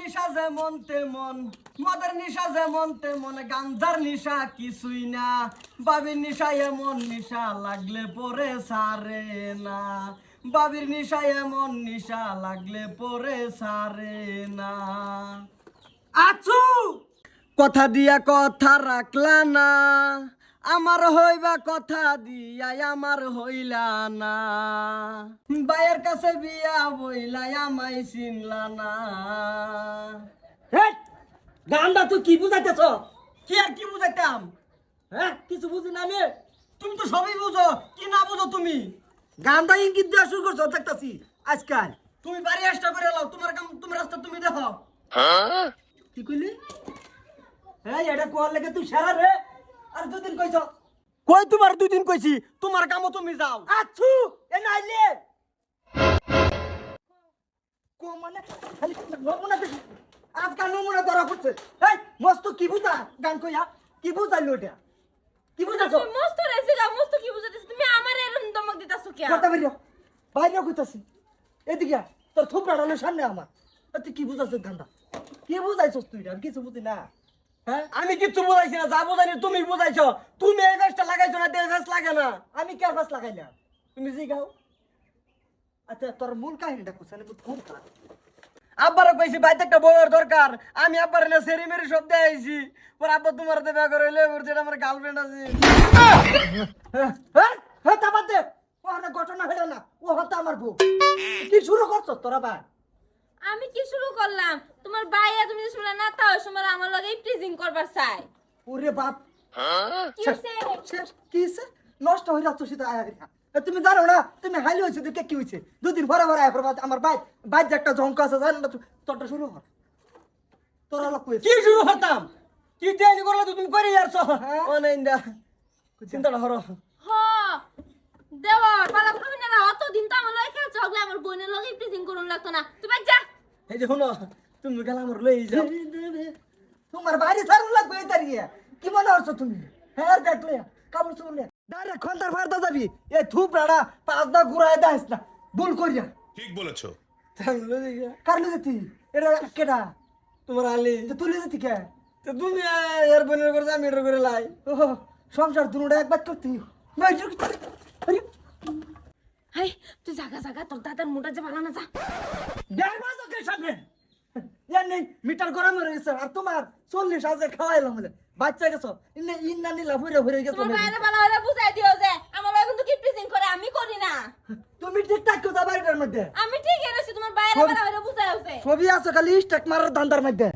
নিশা যেমন তেমন, মদের নিশা যেমন তেমন, গাঞ্জার নিশা কিছুই না। বাবির নিশা এমন নিশা লাগলে পরে সারে না। বাবির নিশা এমন নিশা লাগলে পরে সারে না। আছু কথা দিয়া কথা রাখলা না। আমার হইবা কথা দিয়া আমার হইলা না। বাইয়ের কাছে বিয়া বইলা আমায় চিনলা না। গান্দা তুই কি বুঝাইতেছ? কি আর কি বুঝাইতাম? হ্যাঁ কিছু বুঝি না আমি? তুমি তো সবই বুঝো কি না বুঝো তুমি? গান্দা ইঙ্গিত দেওয়া শুরু করছ দেখতাছি আজকাল। তুমি বাড়ি আসটা করে লাও তোমার কাম তুমি রাস্তা তুমি দেখো। কি কইলি? হ্যাঁ এটা কোয়ার লেগে তুই সারা রে? আর দুদিন কইছ। কই তোমার দুই দিন কইছি? তোমার কামও তুমি যাও। আছু এ নাইলে কো মানে? খালি নমুনা দেখি। আজকাল নমুনা ধরা পড়ছে। এই মস্ত কি বুঝা? গান কইয়া। কি বুঝাইলো এটা? কি বুঝাছ মস্ত রেসি গা মস্ত কি বুঝাতেছ তুমি আমার এরকম দমক দিতাছো কি কথা বাইরে বাইরে কইতাছি। এদিকে তোর থুপড়াটানোর সামনে আমার। তুই কি বুঝাছ গান্দা কি বুঝাইছস তুই? আমি কিছু বুঝি না। আমি কিচ্ছু বুঝাইছি না, যা বুঝাইনি তুমি বুঝাইছো। তুমি এই গাছটা লাগাইছো না এই গাছ লাগে না। আমি কে বাস লাগাইলাম? তুমি জি গাও। আচ্ছা তোর মূল কাহিনীটা কোথায় খারাপ আব্বারও কইছি বাইতে একটা বউয়ের দরকার। আমি আব্বার না সেরি মেরি সব দিয়ে আইছি। ওর আব্বা তোমার দেবে করে লই বলছে আমার গার্লফ্রেন্ড আছে। হ্যাঁ হ্যাঁ হ্যাঁ তা বাদ দে। ও ঘটনা হলো না। ও হতে আমার বউ। কি শুরু করছ তোরা ভাই আমি কি শুরু করলাম? তোমার বাইয়া তুমি যে শুনলা না তাও সময় আমার লগে প্রিজিং করবার চাই। ওরে বাপ। কি নষ্ট হয়ে যাচ্ছ সেটা আয়া তুমি জানো না তুমি হাইলি হয়েছে দেখে কি হয়েছে দুদিন ভরে ভরে আয় পড়বা আমার বাইক বাইক যে একটা ঝঙ্ক আছে জানো না তোরটা শুরু কর। তোরা লোক কইছে। কি শুরু হতাম কি দেয়নি করলে তো তুমি করে যাচ্ছ হ্যাঁ? ও নাই দা চিন্তাটা করো। হ দেওয়ার পালা প্রবীণ না অত দিন তো আমার লগে খেলছ আমার বোনের লগে প্রিজিং করুন লাগতো না। বাই যা এই যে শোনো তুমি গেলে আমার লই যাও। তোমার বাইরে সারুন লাগবে এই দাঁড়িয়ে কি মনে হচ্ছে তুমি? হ্যাঁ দেখলে কাপড় চুলে ডাইরেক্ট খন্তার ফারদা যাবি। এ থুপ রাড়া পাঁচ দা ঘুরায় দাইস না। ভুল করিয়া। ঠিক বলেছ। আমি লই যেতি? এটা কেডা? তোমার আলি। তো তুলে যেতি কে? তো তুমি এর বোনের করছে আমি এটার করে লাই। ও সংসার দুটা একবার করতি। আরে হাই তুই জাগা জাগা তোর দাদার মোটা যে যা। দেড় মাস ওকে সামনে। ইয়ার নেই মিটার গরম হয়ে গেছে আর তোমার চল্লিশ হাজার খাওয়াইলাম বলে। বাচ্চা গেছো ইন্না ইন্না নিলা ভরে ভরে গেছো তোমার বাইরে ভালো হলে বুঝাই দিও যে আমার লগে কিন্তু কি প্রিজিং করে আমি করি না। তুমি ঠিকঠাক কোথা বাড়িটার মধ্যে। আমি ঠিক এনেছি তোমার বাইরে ভালো হলে বুঝাই আছে ছবি আছে খালি স্টেক মারার ধান্দার মধ্যে।